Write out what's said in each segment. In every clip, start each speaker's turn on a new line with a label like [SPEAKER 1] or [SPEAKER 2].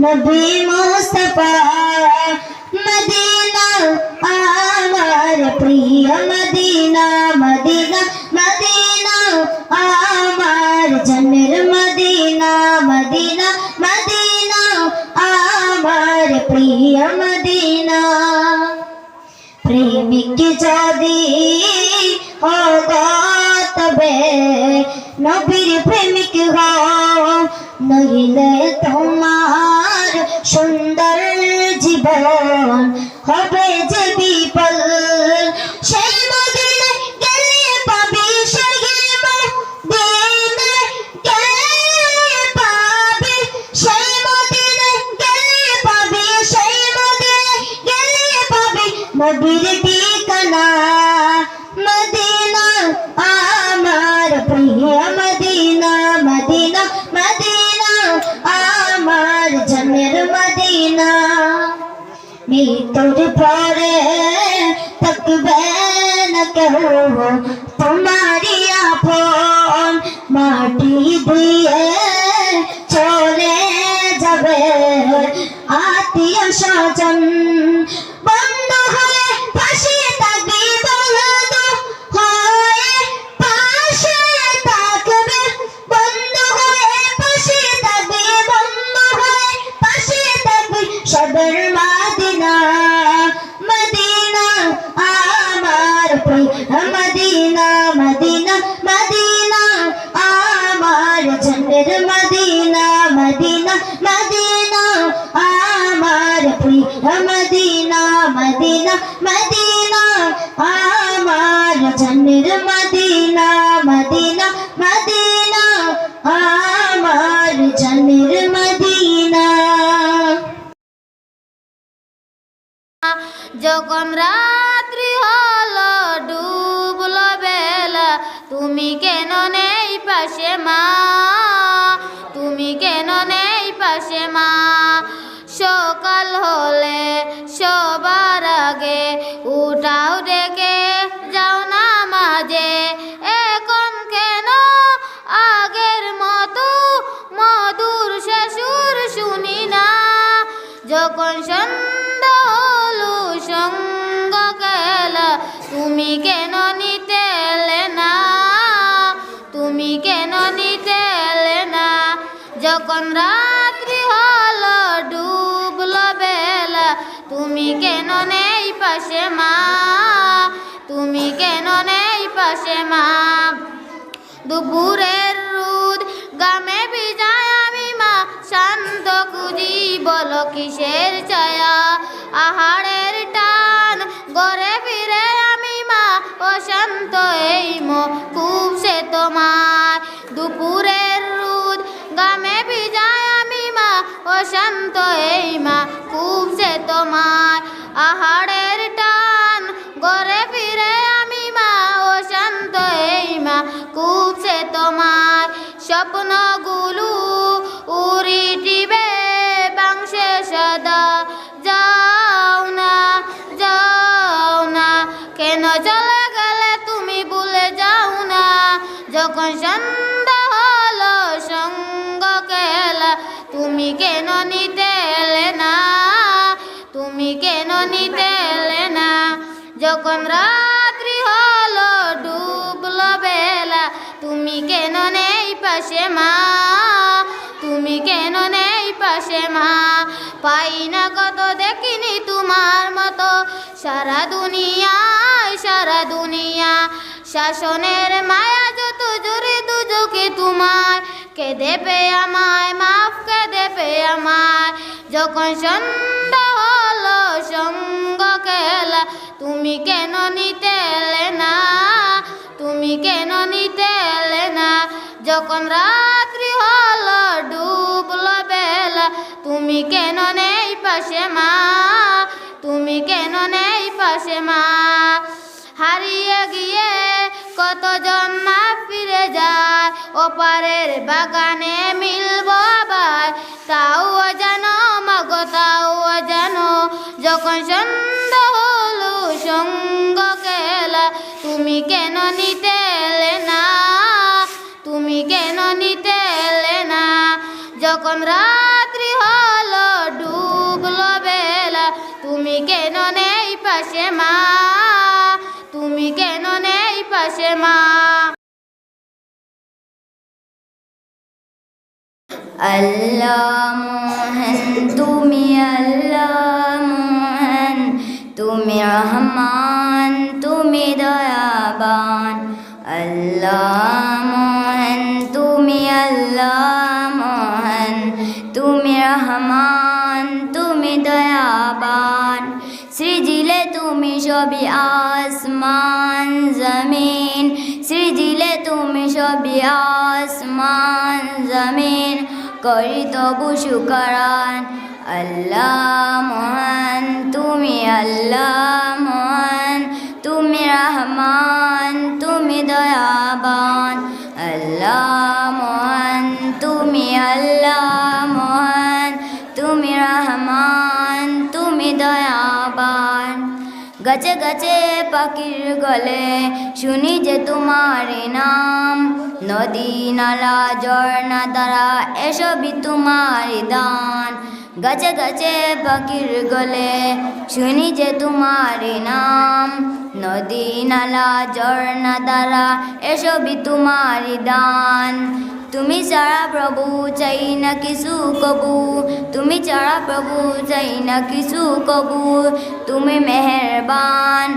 [SPEAKER 1] নবী মুস্তাফা মদিনা আমার প্রিয় মদিনা মদিনা মদিনা আমার জনের মদিনা মদিনা মদিনা আমার প্রিয় মদিনা প্রেমিক যদি তবে নবীর প্রেমিক হও নইলে তোমার সুন্দর জীবন হবে যে تجھ پارے
[SPEAKER 2] تک بین کہوں Medina, Medina. তুমি কেন নিতে না? তুমি কেন নিতে না? যখন রাত্রি হলো, ডুবলো বেলা, তুমি কেন নেই পাশে মা? তুমি কেন নেই পাশে মা? দুপুরের রোদ গামে ভিজায় আমি মা, শান্ত খুঁজি বলো কিসের ছায়া? আহারের খুব সে তোমার। দুপুরের রুদ গামে ভিজায় আমি মা, অশান্ত এই মা, খুব সে তোমার। আহারের নেই মা। পাই না কত দেখিনি তোমার মতো। সারা দুনিয়ায়, সারা দুনিয়া। শাসনের মায়া যত জোরে দুজকে তোমার। কে দেবে আমায়, মাফ কে দেবে আমায়। যখন সন্ধ্যা হলো, সঙ্গ খেলা, তুমি কেন নিতে না? তুমি কেন নিতে না? যখন রাত্রি কেন নেই পাশে মা? তুমি কেন নেই পাশে মা? হারিয়ে গিয়ে কতজন মা ফিরে যায়। ওপারের বাগানে মিলব আবার। তাও জানো মাগো, তাও জানো যখন সন্ধ্যা হলো, সঙ্গ খেলা। তুমি কেন নিতে না? তুমি কেন নিতে না? যখন রাত্রি
[SPEAKER 3] আল্লাহ মোহন তুমি আল্লাহ মোহন তুমি রহমান, তুমি দয়াবান। আল্লাহ মোহন তুমি আল্লাহ মোহন তুমি রহমান, তুমি দয়াবান। সৃজিলে তুমি সবই আসমান, জমিন। সৃজিলে তুমি সবই আসমান, জমিন। করি তবু শুকরান আল্লাহ মহান, তুমি আল্লাহ মহান, তুমি রহমান, তুমি দয়াবান। আল্লাহ মহান, তুমি আল্লাহ মহান, তুমি রহমান, তুমি দয়াবান। গছে গছে পাখির গলে শুনি যে তোমার নাম। নদী নালা, ঝর্ণা দ্বারা এসবই তোমার দান। গছে গছে পাখির গলে শুনি যে তোমার নাম। নদী নালা, ঝর্ণা দ্বারা এসবই তোমার দান। তুমি ছাড়া প্রভু চাই না কিছু কবু। তুমি ছাড়া প্রভু চাই না কিছু কবু। তুমি মেহেরবান,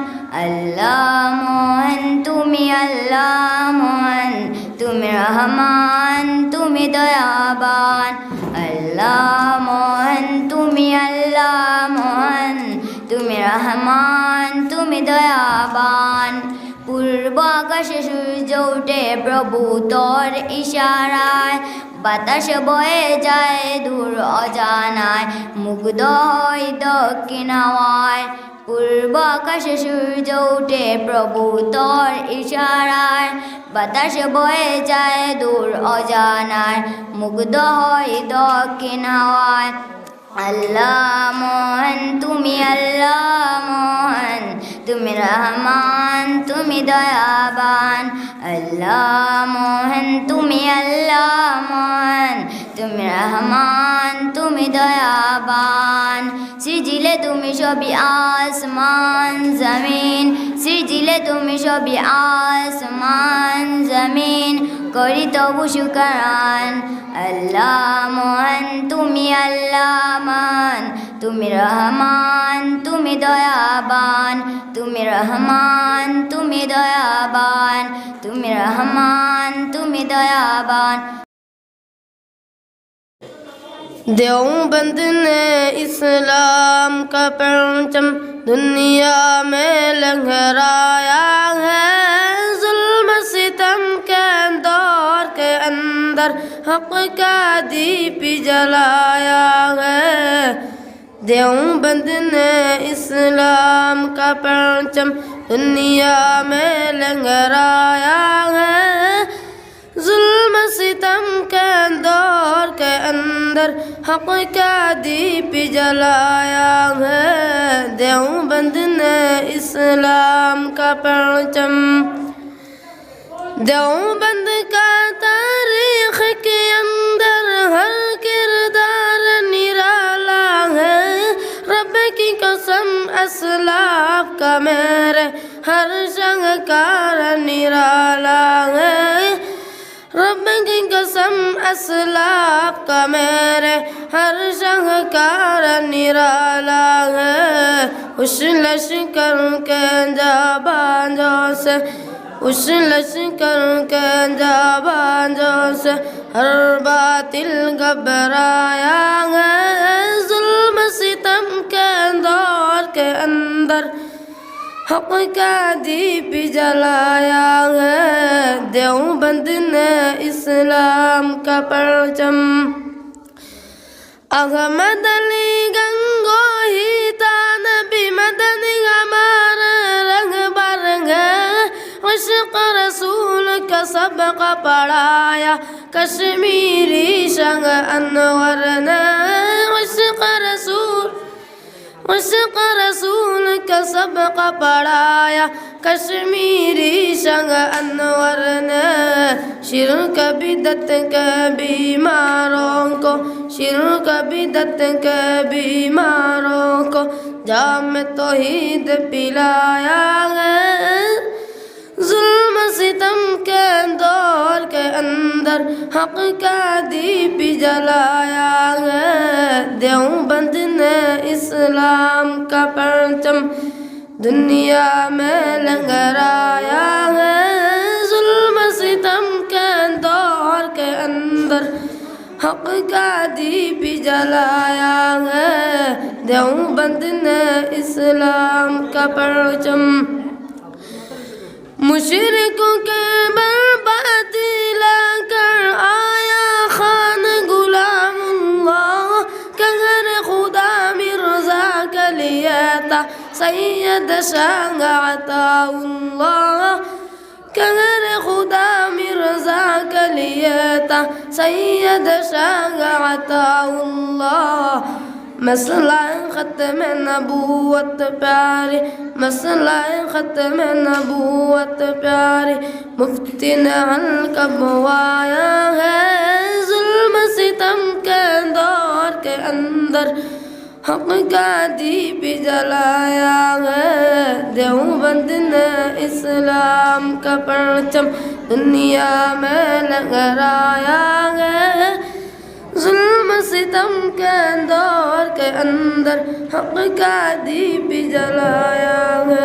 [SPEAKER 3] আল্লাহ মোহন, তুমি আল্লাহ মোহন। তুমি রহমান, তুমি দয়াবান। আল্লাহ মোহন, তুমি আল্লাহ মোহন। তুমি রহমান, তুমি দয়াবান। পূর্ব আকাশে সূর্য উঠে প্রভু তোর ইশারায়। বাতাস বয়ে যায় দূর অজানায়, মুগ্ধ হয় দক্ষিণ হাওয়ায়। পূর্ব আকাশে সূর্য উঠে প্রভু তোর ইশারায়। বাতাস বয়ে যায় দূর অজানায়, মুগ্ধ হয় দক্ষিণ হাওয়ায়। আল্লাহ মোহন, তুমি আল্লাহ মোহন, তুমি রহমান, তুমি দয়াবান। আল্লাহ মোহন, তুমি আল্লাহ মোহন, তুমি রহমান, তুমি দয়াবান। সৃজিলে তুমি সবই আসমান, জমিন। সৃজিলে তুমি সবই আসমান, জমিন। করি তবু শুকরান আল্লাহ মোহন তুমি আল্লাহ মান তুমি রহমান, তুমি দয়াবান। তুমি রহমান, তুমি দয়াবান। তুমি রহমান, তুমি দয়াবান।
[SPEAKER 4] دیوبند نے اسلام کا پرچم دنیا میں لنگرایا ہے۔ ظلم ستم کے دور کے اندر حق کا دیپ جلایا ہے۔ دیوبند نے اسلام کا پرچم دنیا میں لنگرایا ہے۔ ظلم ستم کے دور کے اندر حق کا دیپ جلایا ہے۔ دیوبند نے اسلام کا پرچم۔ دیوبند کا تاریخ کے اندر ہر کردار نرالا ہے۔ رب کی قسم اسلاف کا میرے ہر شنگار نرالا ہے۔ اسلاف کا میرے ہر شہکار نرالا ہے۔ اس لشکر کے جا باندھوں سے، اس لشکر کے جا باندھوں سے ہر باطل گھبرایا ہے۔ ظلم ستم کے دور کے اندر हक का दीप जलाया है देवबंद ने इस्लाम का परचम अहमद अली गंगोही नबी मदनी हमारा रंग बरंग इश्क रसूल का सबक पढ़ाया कश्मीरी संग अनवर ने इश्क रसूल इश्क रसूल का का सबक पढ़ाया कश्मीरी संग अनवर ने शिरक बिदत के बीमारों को शिरक बिदत के बीमारों को जाम तोहीद पिलाया در حق کا دیپ جلایا ہے۔ دیوبند نے اسلام کا پرچم دنیا میں لنگرایا ہے۔ ظلم ستم کے دور کے اندر حق کا دیپ جلایا ہے۔ دیوبند نے اسلام کا پرچم۔ مشرقوں کے بربادی سيد سانگ عطا الله. كهر خدا مرزا کلیتا سيد سانگ عطا الله. مثلا ختم نبوت بياري مثلا ختم نبوت بياري مفت عن کا بوایا ہے ظلم ستم اندر حق کا دیپ جلایا ہے۔ دیوبند نے اسلام کا پرچم دنیا میں لہرایا ہے۔ ظلم ستم کے دور کے اندر حق کا دیپ جلایا ہے۔